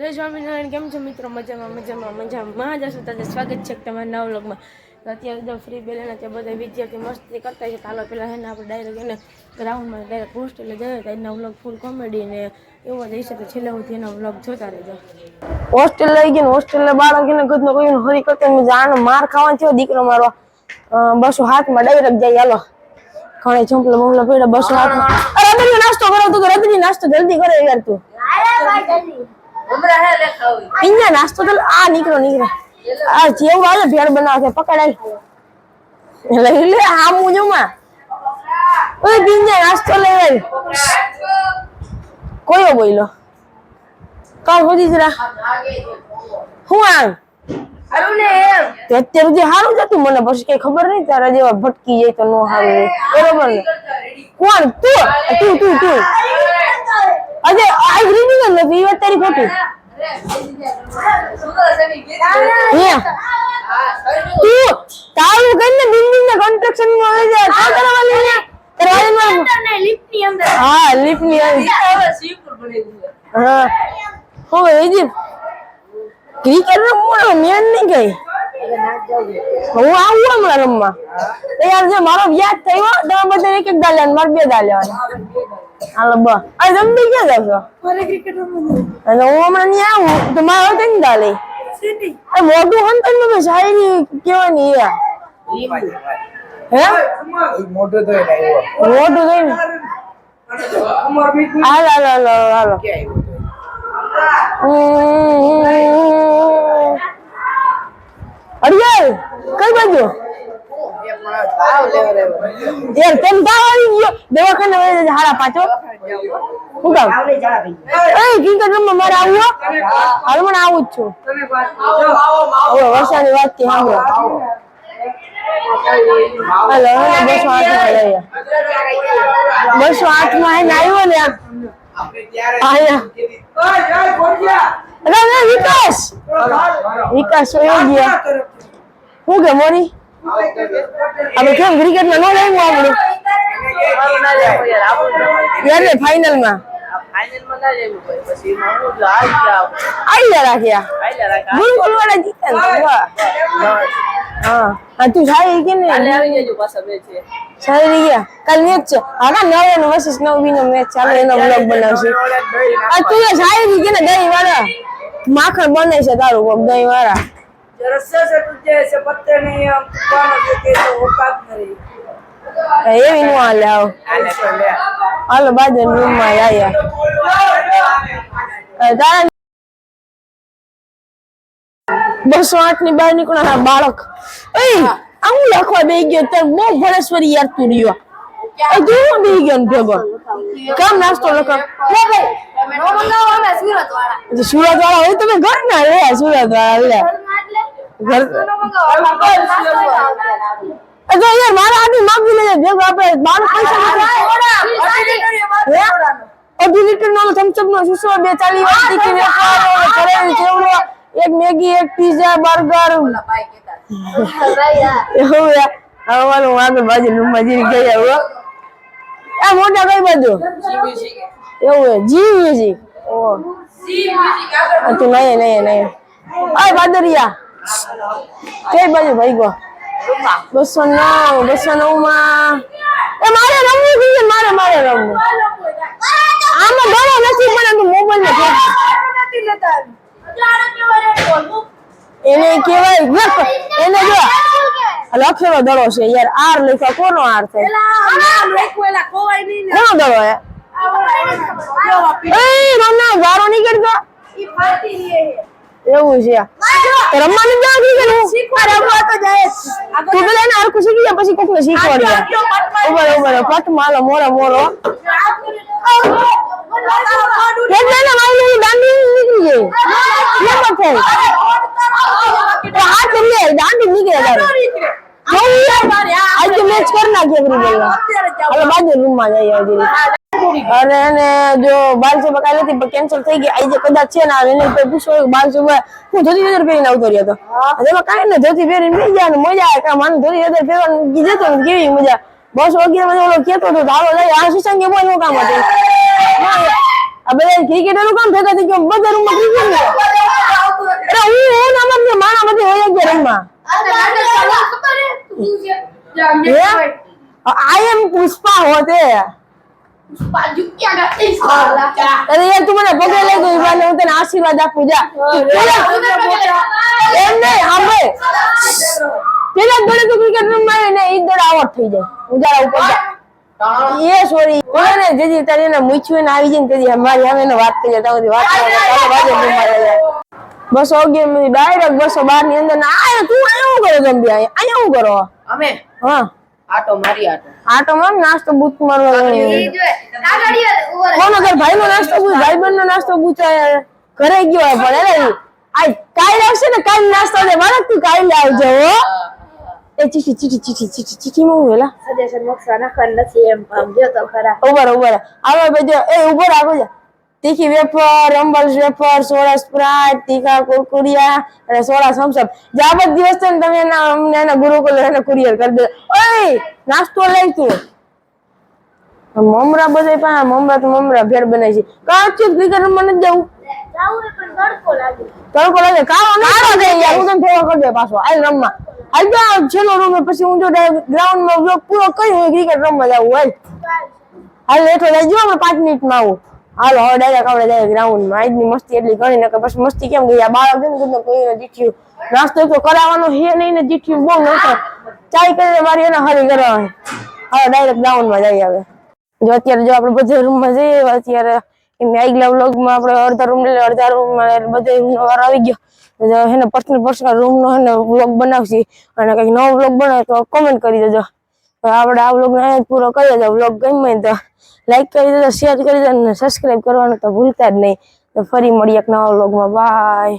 જય સ્વામિનારાયણ, કેમ છો મિત્રો? મજામાં મજામાં મજામાં. જ હશો તાજે સ્વાગત છે તમારા નવ તો અત્યારે એકદમ ફ્રી બેલેના ત્યાં બધા વિદ્યાર્થી મસ્તી કરતા છે. ચાલો પેલા એને આપણે ડાયરેક્ટ એને ગ્રાઉન્ડમાં ડાયરેક્ટ હોસ્ટેલે જઈએ તો એના વ્લોગ ફૂલ કોમેડી ને એવો જ હશે તો છેલ્લે સુધી એના વ્લોગ જોતા રહેજો. હોસ્ટેલ લઈ ગયો હોસ્ટેલ બાળક એને ગદનો કોઈ હરી કરતા જાણ માર ખાવાનો થયો દીકરો મારો. બસો હાથમાં ડાયરેક્ટ જાય, હાલો. ઘણે ચંપલો બંગલો પડ્યો, બસો હાથમાં. અરે નાસ્તો કરો તું રજની નાસ્તો જલ્દી કરે યાર તું. અહીંયા નાસ્તો તો આ નીકળો નીકળો. આ જેવું આવે ભેળ બનાવે છે પકડાય. લઈ લે આ મુજુમાં ઓય બિંજા નાસ્તો લઈ આવ કોયો બોલ્યો કાલ હોજી જરા હું આમ? અત્યાર સુધી સારું જતું મને પછી કઈ ખબર નહીં તારા જેવા ભટકી જાય તો નો સારું બરોબર કોણ? તું તું તું તું. અજે આ જ નથી એ વાત તારી ખોટી. તું તારું કરીને બિલ્ડિંગ ના કન્સ્ટ્રક્શનમાં આવી જાય તો કરવાની ને કરવાની હા લિફ્ટની હા. હો એજી ક્રિકેટ રમવાનો મેન નહીં ગઈ હું આવું હમણાં રમવા. તો યાર મારો વ્યાજ થયો તમે બધા એક એક દા લેવાનું મારે બે દાલ લેવાના હાલો બ આ જમ્બી ક્યાં જશો અને હું હમણાં નહીં આવું તો મારે દા લઈ આ મોટું હંતનમાં શાયરી કેવાની યાર હે? મોટો તો મોટું થઈ ને હાલો હાલો હાલો હાલો અડિયાર કઈ બાજુ યાર તેમ આવી ગયો? દવાખાને જજે હાડા પાછો. હું કામ? એ ક્રિકેટ રમવા મારે આવ્યો? હાલ મને આવું જ છું. હવે વર્ષાની વાતથી સાંભળો હાલો બસો આઠમાં લઈએ. બસો આઠમાં એને આવ્યો ને આ. આયા વિકાસ. વિકાસ શું કે મોરી આપણે કેમ ક્રિકેટમાં ન લેવું આપણું? યાર ફાઇનલમાં. રાખ્યા. બિલકુલ વાળા જીતે ને તો, વાહ. હા. હા, તું સારી કે ને સારી ગયા. કાલ મેચ છે. હા નવ નો વર્સિસ નવ બી નો મેચ ચાલે એનો બ્લોગ બનાવશે. તું સારી કે ને દહીં માખણ બને છે તારું કોક દહીં વાળા રસ્સે સે તુજે સે પત્તે નહીં આમ તુકાનો જે કે તો ઓકાત મરી એવી નું હાલે આવ. હાલો બાજુ રૂમમાં આયા તારા બસો આઠની બહાર નીકળ્યા બાળક. એ આવું લખવા બે ગયો ત્યારે બહુ ભણેશ્વરી યાર તું રહ્યો. એ હું બે ગયો ભેગો કામ નાસ્તો લખો સુરત વાળા હોય તમે ઘર ના રે સુરત વાળા લે ઘર યાર મારા આદમી માગી લેજે ભેગો આપણે બાર પૈસા અઢી લીટર નો શીશો બે ચાલી વેચવાનો કરેલી ચેવડો એક મેગી એક પીઝા બર્ગર એવું યાર હવે આગળ બાજુ રૂમમાં જીરી ગયા આ મોટા કઈ બાજુ? એવું જી મ્યુઝિક ઓ. તું નહીં નહીં નહીં. ઓય બાદરિયા કઈ બાજુ ભાઈ ગો બસો નવ બસો નવમાં એ મારે રમવું જોઈએ મારે મારે રમવું. આમાં ગણો નથી પણ એમ મોબાઈલમાં એને કેવાય એને જો લખેલો દડો છે યાર આર લખ્યા કોનો આર છે કોનો દડો હે એ રમના ગારો નીકળતો એવું છે રમવાનું જ ક્રિકેટ રમવા તો જાય તું પેલા એને હરખું શીખી જા પછી કોકને શીખવાડી ઉભર ઉભર પટ માલો મોરો મોરો એટલે એને મારી દાંડી નીકળી ગઈ હાથ લે દાંડી નીકળે તારે આજે મેચ કરી નાખીએ ફ્રી હવે બાજુ રૂમમાં જઈએ હજી. અને એને જો બારસો બકાઈ નથી પણ કેન્સલ થઈ ગઈ આજે કદાચ છે ને એને કોઈ પૂછો બારસો હું ધોતી વેદર પહેરીને આવતો રહ્યો હતો. એમાં કાંઈ ને ધોતી પહેરીને મજા આવે. કાં મને ધોતી વેદર પહેરવાનું ને કેવી મજા. બસ વગેરે મને ઓલો કહેતો હતો તો હાલો લઈ આ સુસંગે બોલનું કામ હતું. આ બધા ક્રિકેટરો કામ ભેગા થઈ ગયા બધા રૂમમાં ક્રિકેટ અરે હું હું ના મને માણા બધે હોય ગયા રમવા પુષ્પા હોતે. અરે યાર તું મને પગે લઈ ગઈ મને હું તને આશીર્વાદ આપું જા. એમ નહીં સાંભળ પેલા દોડે તો ક્રિકેટ રમવા ને ઈ દોડ આવટ થઈ જાય. ઉજાડા ઉપર એ સોરી. ઓલે ને જેજી તારી એને મૂછ્યું ને આવી જાય ને તેથી મારી સામે વાત કરી જાય વાત કરીએ વાત કરે તારે વાજે ગુમાડે જાય બસો અગિયાર મી ડાયરેક્ટ બસો બારની અંદર. ના આયા તું અહીંયા શું કરો જમ્બી અહીંયા અહીંયા શું કરો? અમે? હા. આટો મારી આટો. આટો માં નાસ્તો બૂથ મારવા કોનો ઘર ભાઈ નો નાસ્તો બૂથ ભાઈ બહેન નો નાસ્તો બૂથ? ઘરે ગયો પણ અરે આ કાલે આવશે ને કાઈ નાસ્તો દે મારે તું કાઈ આવજો હો. એ ચીઠી ચીઠી ચીઠી ચીઠી ચીઠી માં વેલા? સજેશન ના કર નથી એમ આમ જો તો ખરા. ઉભર ઉભર આવે બેજો એ ઉભર આવો જા. તીખી વેફર અંબલ્સ વેફર સોડા સ્પ્રાઇટ તીખા કુરકુરિયા અને સોડા સમસમ બધા દિવસ છે ને તમે એના અમને એના ગુરુકુલ એને કુરિયર કરી દે. ઓય નાસ્તો લઈ તું. મમરા બધે પા મમરા તો મમરા ભેળ બનાવી છે. કાચું નથી જવું. જાવું તડકો લાગે. કાળો નાળો દે યાર. હું તને ફેવા કરી દે પાછો. આલ રમવા. આઈ જાવ છેલ્લો રૂમ પછી હું જો ગ્રાઉન્ડમાં બ્લોક પૂરો કરી હું ક્રિકેટ રમવા જાવું હાલ હાલ લેટો જજો અમે પાંચ મિનિટમાં આવું. હાલો, હવે ડાયરેક્ટ આપણે જાય ગ્રાઉન્ડમાં. આજની મસ્તી એટલી ઘણી ને પછી મસ્તી કેમ ગઈ આ બાળક ને કીધું કોઈને જીઠ્યું નાસ્તો તો કરાવવાનો છે નહીં ને જીઠ્યું બહુ નતો ચાય કરીને મારી એને હરી કરવાની હવે ડાયરેક્ટ ગ્રાઉન્ડમાં જઈ આવે જો અત્યારે જો આપણે બધા રૂમમાં જઈએ, અત્યારે એમ આગલા વ્લોગમાં આપણે અડધા રૂમ લઈ અડધા રૂમમાં બધે રૂમ નો વાર આવી ગયો. હેને પર્સનલ પર્સનલ રૂમ નો હેને વ્લોગ બનાવશે. અને કંઈક નવો વ્લોગ બનાવે તો કોમેન્ટ કરી દેજો. તો આપણે આ વ્લોગ પૂરો કરી તો વ્લોગ ગમે તો લાઈક કરી દેજો શેર કરી દેજો અને સબસ્ક્રાઇબ કરવાનું તો ભૂલતા જ નહીં. તો ફરી મળીએ એક નવા વ્લોગમાં. બાય